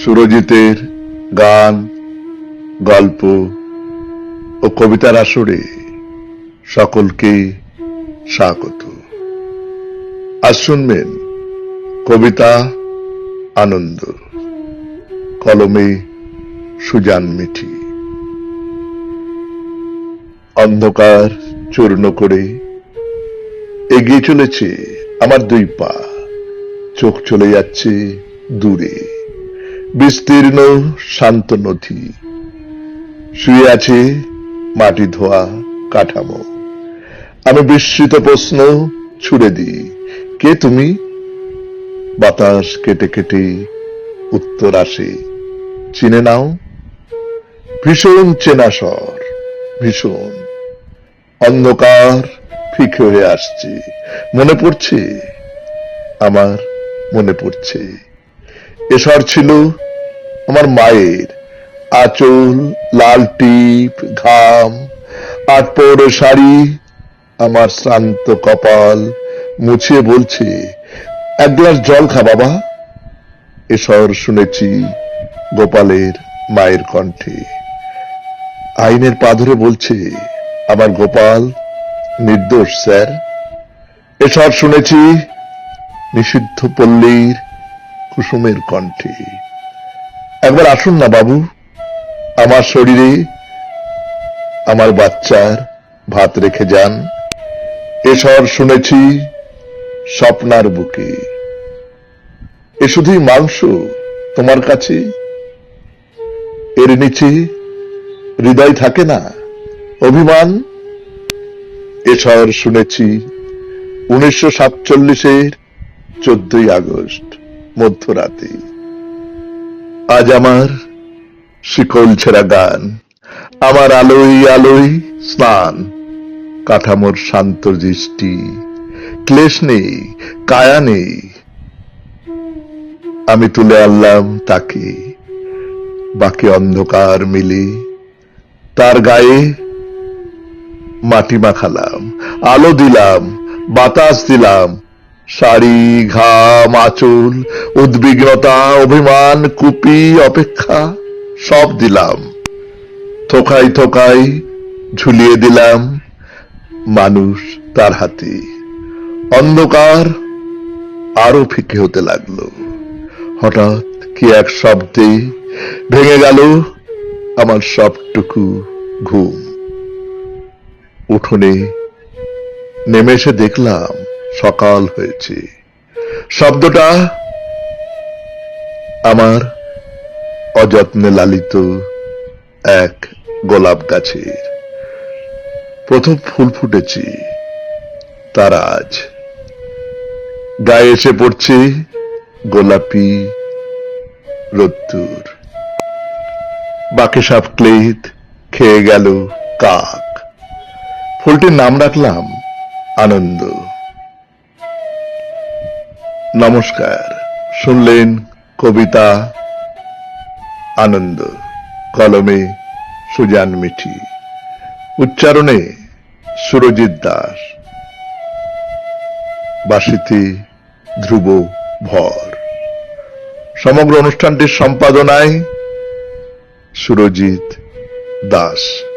সুরজিতের গান, গল্প ও কবিতার আসরে সকলকে স্বাগত। আজ শুনবেন কবিতা আনন্দ, কলমে সুজান মিঠি। অন্ধকার চূর্ণ করে এগিয়ে চলেছে আমার দুই পা। চোখ চলে যাচ্ছে দূরে। বিস্তীর্ণ শান্ত নদী। শুয়ে আছে মাটি ধোয়া কাঠামো। আমি বিস্মিত প্রশ্ন ছুড়ে দিই, কে তুমি? বাতাস কেটে কেটে উত্তর আসে, চিনে নাও। ভীষণ চেনা স্বর ভীষণ। অন্ধকার ফিকে হয়ে আসছে। মনে পড়ছে? আমার মনে পড়ছে। এসর ছিল আমার মায়ের। আঁচল, লাল টিপ, ঘাম, আট পৌর শাড়ি, আমার শ্রান্ত কপাল মুছিয়ে বলছে, এক গ্লাস জল খা বাবা। এসর শুনেছি গোপালের মায়ের কণ্ঠে। আইনের পা ধরে বলছে, আমার গোপাল নির্দোষ, স্যার। এসব শুনেছি, নিষিদ্ধ পল্লীর কুসুমের কণ্ঠে। একবার আসুন না বাবু, আমার শরীরে আমার বাচ্চার ভাত রেখে যান। এসব শুনেছি স্বপ্নার বুকে। এ শুধুই মাংস তোমার কাছে? এর নিচে হৃদয় থাকে না? অভিমান? এসব শুনেছি উনিশশো সাতচল্লিশের চোদ্দই আগস্ট। মধ্যরাতে। আজ আমার শিকল ছেঁড়া গান, আমার আলোই আলোই স্নান। কাঠামোর শান্ত দৃষ্টি, ক্লেশ নেই, কায়া নেই। আমি তুলে আনলাম তাকে, বাকি অন্ধকার মিলে তার গায়ে মাটি মাখালাম, আলো দিলাম, বাতাস দিলাম শাড়ি, ঘাম, আঁচল, উদ্বিগ্নতা, অভিমান, কুপি, অপেক্ষা, সব দিলাম। থোকাই থোকাই ঝুলিয়ে দিলাম মানুষ তার হাতে। অন্ধকার আরও ফিকে হতে লাগল। হঠাৎ কি এক শব্দে ভেঙে গেল আমার সবটুকু ঘুম। উঠোনে নেমে এসে দেখলাম সকাল হয়েছে। শব্দটা আমার অযত্নে লালিত এক গোলাপ গাছের। প্রথম ফুল ফুটেছে, তার আজ। গায়ে এসে পড়ছে গোলাপি রোদ্দুর। বাকি সব ক্লেদ খেয়ে গেল কাক। ফুলটির নাম রাখলাম আনন্দ। নমস্কার। শুনলেন কবিতা আনন্দ, কলমে সুজান মিঠি। উচ্চারণে সুরজিৎ দাস। বাসিতে ধ্রুব ভর। সমগ্র অনুষ্ঠানটির সম্পাদনায় সুরজিৎ দাস।